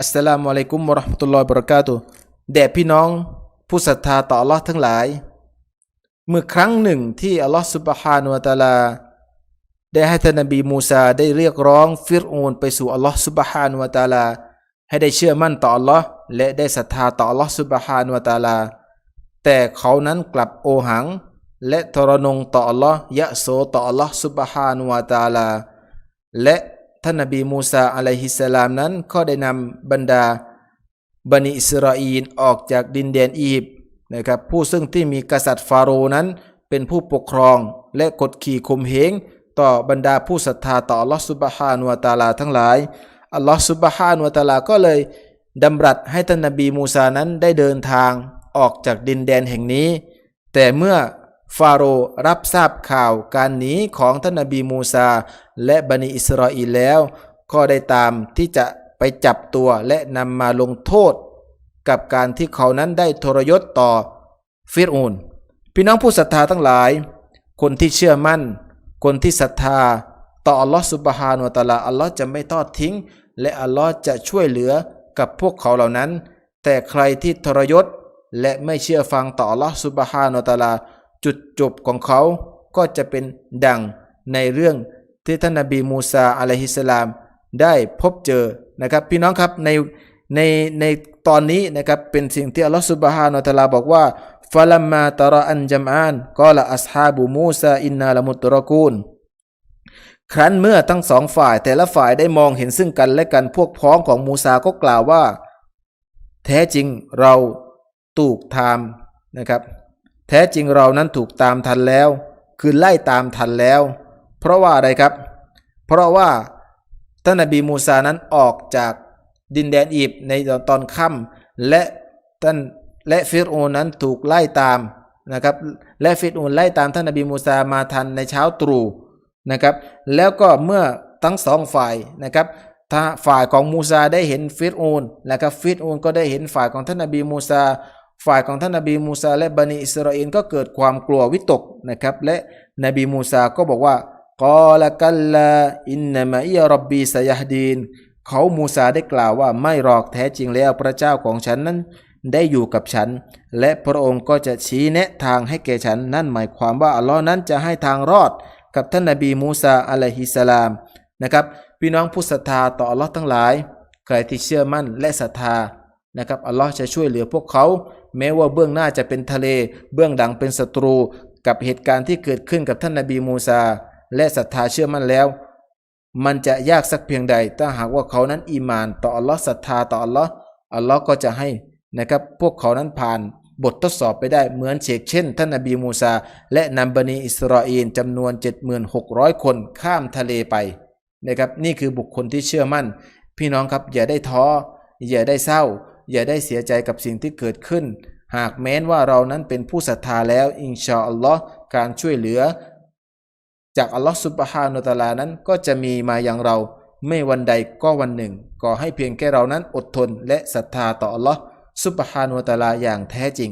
อัสสลามุอะลัยกุมวะเราะห์มะตุลลอฮิวะบะเราะกาตุแด่พี่น้องผู้ศรัทธาต่ออัลลอฮ์ทั้งหลาย เมื่อครั้งหนึ่งที่อัลลอฮ์ซุบฮานะฮูวะตะอาลา ได้ให้ท่านนบีมูซาได้เรียกร้องฟิรอูนไปสู่อัลลอฮ์ซุบฮานะฮูวะตะอาลา ให้ได้เชื่อมั่นต่ออัลลอฮ์และได้ศรัทธาต่ออัลลอฮ์ซุบฮานะฮูวะตะอาลา แต่เขานั้นกลับโอหัง และทรนงต่ออัลลอฮ์ยะโสต่ออัลลอฮ์ซุบฮานะฮูวะตะอาลา และ ท่านนบีมูซาอะลัยฮิสสลามนั้นก็ได้นำบรรดาบันิอิสราอีลออกจากดินแดนอียิปต์นะครับผู้ซึ่งที่มีกษัตริย์ฟาโรห์นั้นเป็นผู้ปกครองและกดขี่ข่มเหงต่อบรรดาผู้ศรัทธาต่ออัลลอฮฺซุบฮานุวะตาลาทั้งหลายอัลลอฮฺซุบฮานุวะตาลาก็เลยดำรัสให้ท่านนบีมูซานั้นได้เดินทางออกจากดินแดนแห่งนี้ แต่เมื่อ ฟาโรห์รับทราบข่าวการหนีของท่านนบีมูซา และบันิอิสราเอลแล้ว ก็ได้ตามที่จะไปจับตัวและนำมาลงโทษ กับการที่เขานั้นได้ทรยศต่อฟิรูนพี่น้องผู้ศรัทธาทั้งหลาย คนที่เชื่อมั่น คนที่ศรัทธา ต่ออัลลอฮฺสุบฮานุตะลาอัลลอฮ์จะไม่ทอดทิ้ง และอัลลอฮ์จะช่วยเหลือกับพวกเขาเหล่านั้น แต่ใครที่ทรยศและไม่เชื่อฟังต่ออัลลอฮฺสุบฮานุตะลา จุดจบของเขาก็จะเป็นดังในเรื่องที่ท่านนบีมูซาอะลัยฮิสสลามได้พบเจอนะครับ พี่น้องครับในในในตอนนี้นะครับเป็นสิ่งที่อัลลอฮฺสุบฮานาตะลาบอกว่าฟาลัมมาตระอันจัมอานกอละอัสฮาบูมูซาอินนาละมุตรกูลครั้นเมื่อทั้งสองฝ่ายแต่ละฝ่ายได้มองเห็นซึ่งกันและกันพวกพ้องของมูซาก็กล่าวว่า แท้จริงเราถูกตามนะครับ แท้จริงเรานั้นถูกตามทันแล้ว คือไล่ตามทันแล้ว เพราะว่าอะไรครับ เพราะว่าท่านนบีมูซานั้นออกจากดินแดนอียิปต์ในตอนค่ำและท่านและฟิรโอนนั้นถูกไล่ตามนะครับและฟิรโอนไล่ตามท่านนบีมูซามาทันในเช้าตรู่นะครับ แล้วก็เมื่อทั้งสองฝ่ายนะครับถ้าฝ่ายของมูซาได้เห็นฟิรโอนนะครับฟิรโอนก็ได้เห็นฝ่ายของท่านนบีมูซา ฝ่ายของท่านนบีมูซาและบันิอิสราเอลก็เกิดความกลัววิตกนะครับ และนบีมูซาก็บอกว่ากอละกัลลาอินนามะอิยรับบีสยฮดีนเขามูซาได้กล่าวว่าไม่หรอกแท้จริงแล้วพระเจ้าของฉันนั้นได้อยู่กับฉัน และพระองค์ก็จะชี้แนะทางให้แก่ฉัน นั่นหมายความว่าอัลลอฮ์นั้นจะให้ทางรอดกับท่านนบีมูซาอะลัยฮิสสลามนะครับ พี่น้องผู้ศรัทธาต่ออัลลอฮ์ทั้งหลาย ใครที่เชื่อมั่นและศรัทธา นะครับอัลลอฮ์จะช่วยเหลือพวกเขา แม้ว่าเบื้องหน้าจะเป็นทะเล เบื้องหลังเป็นศัตรู กับเหตุการณ์ที่เกิดขึ้นกับท่านนบีมูซา และศรัทธาเชื่อมั่นแล้ว มันจะยากสักเพียงใด ถ้าหากว่าเขานั้นอีมาน ต่ออัลลอฮ์ศรัทธาต่ออัลลอฮ์อัลลอฮ์ก็จะให้นะครับพวกเขานั้นผ่านบททดสอบไปได้เหมือนเชกเช่น ท่านนบีมูซา และนำบันิอิสราเอลจำนวน 7600 คนข้ามทะเลไปนะครับนี่คือบุคคลที่เชื่อมั่น พี่น้องครับอย่าได้ท้ออย่าได้เศร้า อย่าได้เสียใจกับสิ่งที่เกิดขึ้น หากแม้นว่าเรานั้นเป็นผู้ศรัทธาแล้ว อินชาอัลลอฮ์การช่วยเหลือ จากอัลลอฮ์สุบฮานุตะอาลานั้นก็จะมีมาอย่างเรา ไม่วันใดก็วันหนึ่งก็ให้เพียงแค่เรานั้นอดทนและศรัทธาต่ออัลลอฮ์สุบฮานุตะอาลาอย่างแท้จริง